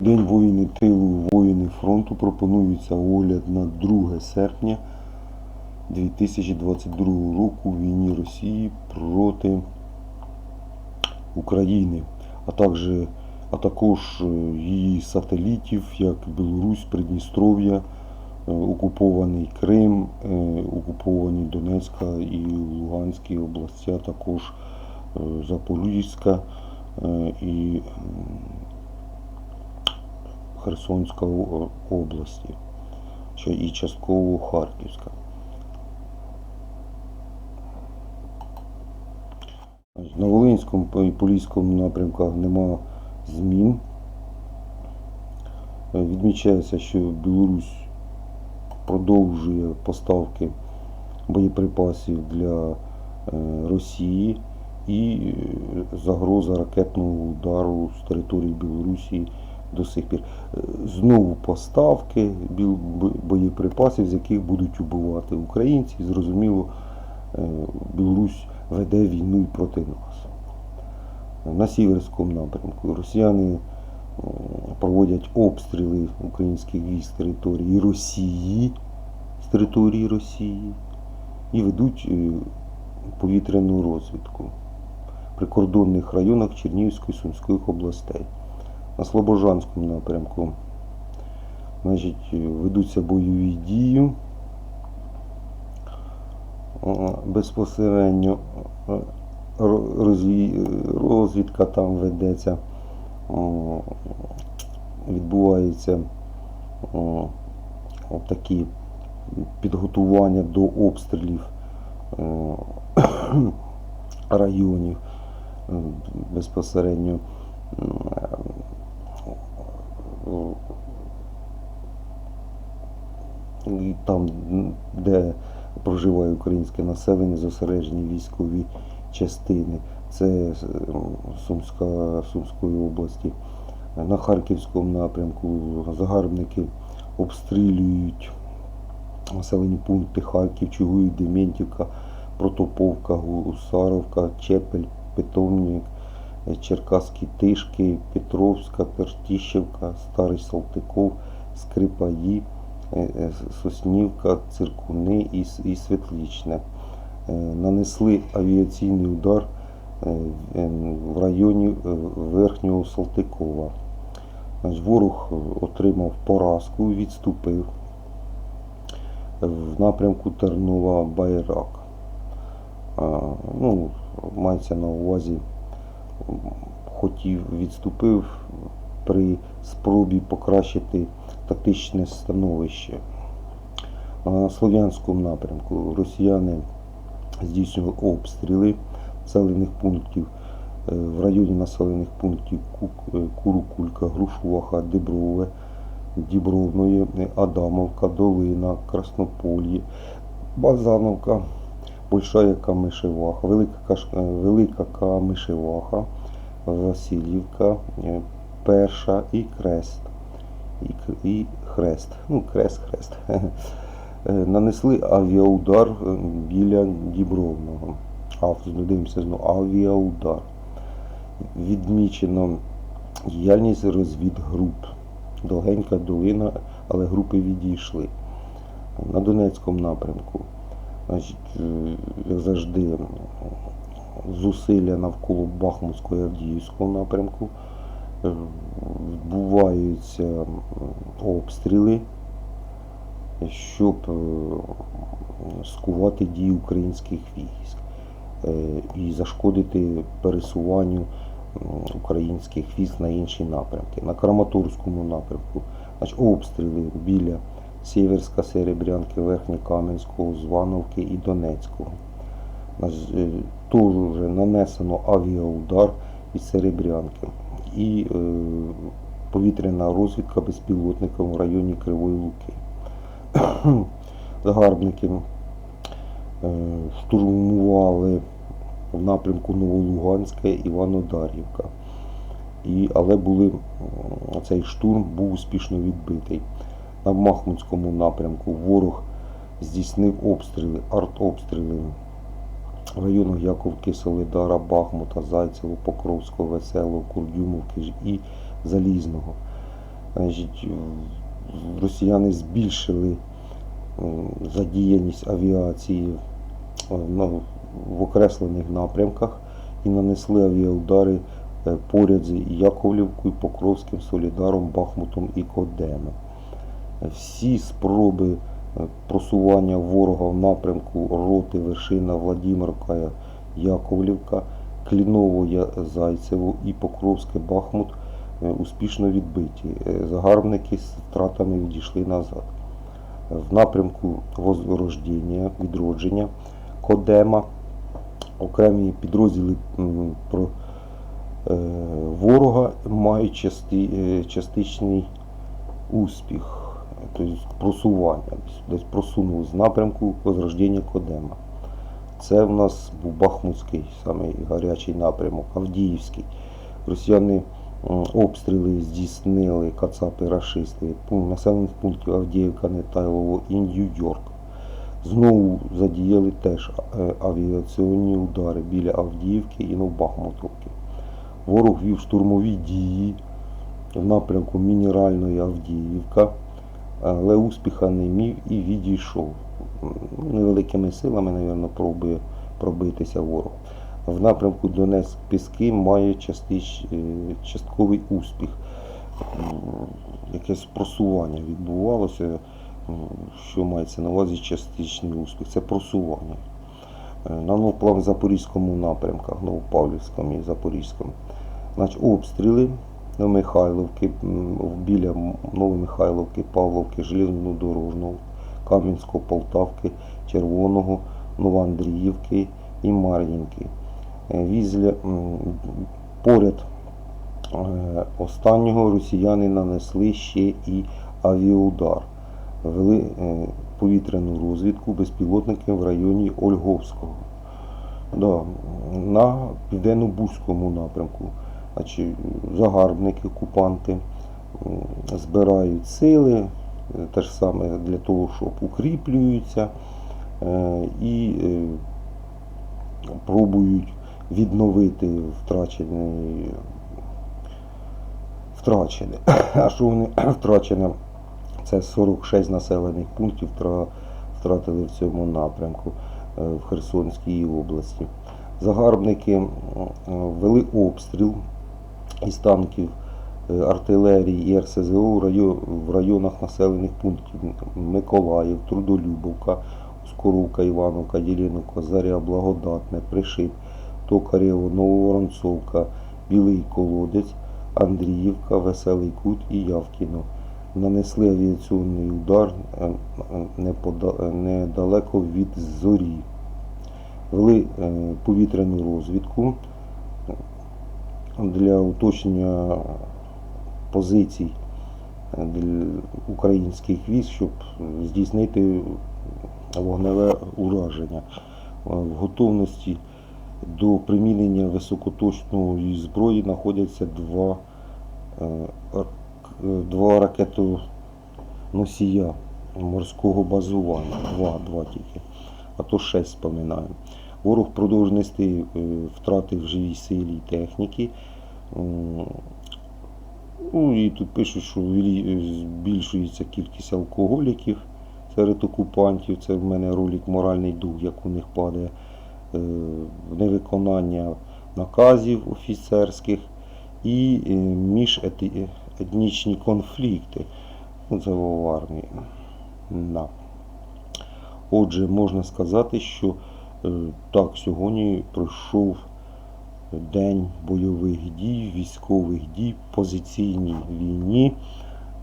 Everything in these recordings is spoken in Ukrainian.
День воїни тилу, воїни фронту пропонується огляд на 2 серпня 2022 року війні Росії проти України, а також, а також е, її сателітів, як Білорусь, Придністров'я, е, окупований Крим, е, окуповані Донецька і Луганські області, а також Запорізька і Херсонська області ще і частково Харківська. На Волинському і Поліському напрямках нема змін. Е, Відмічається, що Білорусь продовжує поставки боєприпасів для е, Росії і е, загроза ракетного удару з території Білорусі до сих пір. Знову поставки боєприпасів, з яких будуть убивати українці. Зрозуміло, е, Білорусь веде війну і проти нас. На Сіверському напрямку росіяни е, проводять обстріли українських військ з території Росії, з території Росії і ведуть е, повітряну розвідку в прикордонних районах Чернігівської і Сумської областей. На Слобожанському напрямку значить, ведуться бойові дії. Безпосередньо ро- розві- розвідка там ведеться, відбуваються такі підготування до обстрілів районів е, безпосередньо. Українське населення, зосереджені військові частини. Це е, Сумська, Сумської області. На Харківському напрямку загарбники обстрілюють населені пункти Харків, Чугуїв, Дементівка, Протоповка, Гусаровка, Чепель, Питомник, Черкаські Тишки, Петровська, Тертіщевка, Старий Салтиков, Скрипаї, Соснівка, Циркуни і, С- Світлічне. Е, Нанесли авіаційний удар е, в- е, районі е, Верхнього Салтикова. Ворог е, отримав поразку, відступив в напрямку Тернова Байрак. Ну, мається на увазі, хотів, відступив при спробі покращити тактичне становище. На Слов'янському напрямку росіяни здійснювали обстріли населених пунктів е, в районі населених пунктів е, Курукулька, Грушуваха, Діброве, Дібровної, е, Адамовка, Долина, Краснопольє, Базановка, Большая Камишеваха, Велика, Велика Камишеваха, Васильівка, Перша і Крест. І, Хрест. Ну, Крест, Хрест. Е, Нанесли авіаудар е, біля Дібровного. Дивимося знову, авіаудар. Відмічено діяльність розвідгруп. Довгенька долина, але групи відійшли. На Донецькому напрямку, значить, е, як завжди, зусилля навколо Бахмутського і Авдіївського напрямку. Е, Відбуваються обстріли, щоб е, скувати дії українських військ е, і зашкодити пересуванню українських військ на інші напрямки. На Краматорському напрямку значить, обстріли біля Сєверська, Серебрянки, Верхньокаменського, Звановки і Донецького. Е, вже нанесено авіаудар із Серебрянки і е, повітряна розвідка безпілотником в районі Кривої Луки. Загарбники е, штурмували в напрямку Новолуганська і Іванодарівка. І, але були, цей штурм був успішно відбитий. На Махмутському напрямку ворог здійснив обстріли, артобстріли районах Яковки, Солидара, Бахмута, Зайцево, Покровського, Веселого, Курдюмовки і Залізного. Росіяни збільшили задіяність авіації е, в окреслених напрямках і нанесли авіаудари е, поряд з Яковлівкою, Покровським, Солідаром, Бахмутом і Кодемом. Всі спроби просування ворога в напрямку роти вершина Владимирка, Яковлівка, Кліново, Я- Зайцево і Покровське Бахмут е, успішно відбиті. Е, Загарбники з втратами відійшли назад. В напрямку возрождення, відродження Кодема окремі підрозділи про е, ворога мають части, е, частичний успіх, тобто просування, десь просунули з напрямку возрождення Кодема. Це в нас був Бахмутський, самий гарячий напрямок, Авдіївський. Росіяни обстріли здійснили кацапи рашисти населених пунктів Авдіївка, Нетайлово і Нью-Йорк. Знову задіяли теж е, авіаційні удари біля Авдіївки і Новобахмутовки. Ворог вів штурмові дії в напрямку Мінеральної Авдіївка, але успіха не міг і відійшов. Невеликими силами, мабуть, пробує пробитися ворог. В напрямку Донецьк Піски має частич, е, частковий успіх. Якесь просування відбувалося, що мається на увазі частичний успіх. Це просування. Е, На Новоплав Запорізькому напрямках, Новопавлівському і Запорізькому. Значить, обстріли Новомихайловки, м, біля Новомихайловки, Павловки, Железнодорожного, Кам'янського, Полтавки, Червоного, Новоандріївки і Мар'їнки. Е, Візля поряд е, останнього росіяни нанесли ще і авіаудар. Вели е, повітряну розвідку безпілотники в районі Ольговського. Да, на південно-бузькому напрямку. Значить, загарбники, окупанти збирають сили, е, те ж саме для того, щоб укріплюються е, і е, пробують відновити втрачений втрачене. А що вони втрачене? Це 46 населених пунктів втра- втратили в цьому напрямку в Херсонській області. Загарбники вели обстріл із танків е, артилерії і РСЗО в районах населених пунктів Миколаїв, Трудолюбовка, Скоровка, Івановка, Єленівка, Заря, Благодатне, Пришип, Токарєво, Нововоронцовка, Білий Колодець, Андріївка, Веселий Кут і Явкіно. Нанесли авіаційний удар е, е, недалеко від зорі. Вели повітряну розвідку для уточнення позицій е, для українських військ, щоб здійснити вогневе ураження. Е, В готовності до примінення високоточної зброї знаходяться два, е, два ракетоносія морського базування. Два, два тільки, а то шесть споминаємо. Ворог продовжує нести втрати в живій силі і техніки. Ну і тут пишуть, що збільшується кількість алкоголіків серед окупантів. Це в мене ролик Моральний дух, як у них падає. Е, Невиконання наказів офіцерських і е, міжетнічні конфлікти. Це в армії. Да. Отже, можна сказати, що е, так, сьогодні пройшов день бойових дій, військових дій, позиційній війні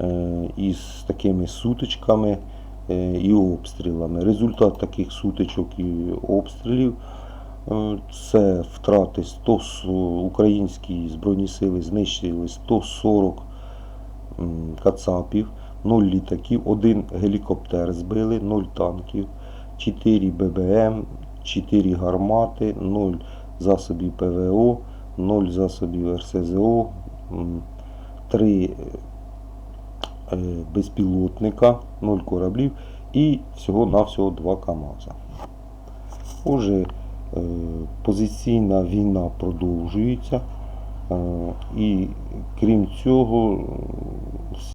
е, із такими сутичками е, і обстрілами. Результат таких сутичок і обстрілів е, це втрати 100, українські збройні сили знищили 140 кацапів, 0 літаків, 1 гелікоптер збили, 0 танків, 4 ББМ, 4 гармати, 0 засобів ПВО, 0 засобів РСЗО, 3 безпілотника, 0 кораблів і всього-навсього 2 КАМАЗа. Отже, е, позиційна війна продовжується. е, І крім цього,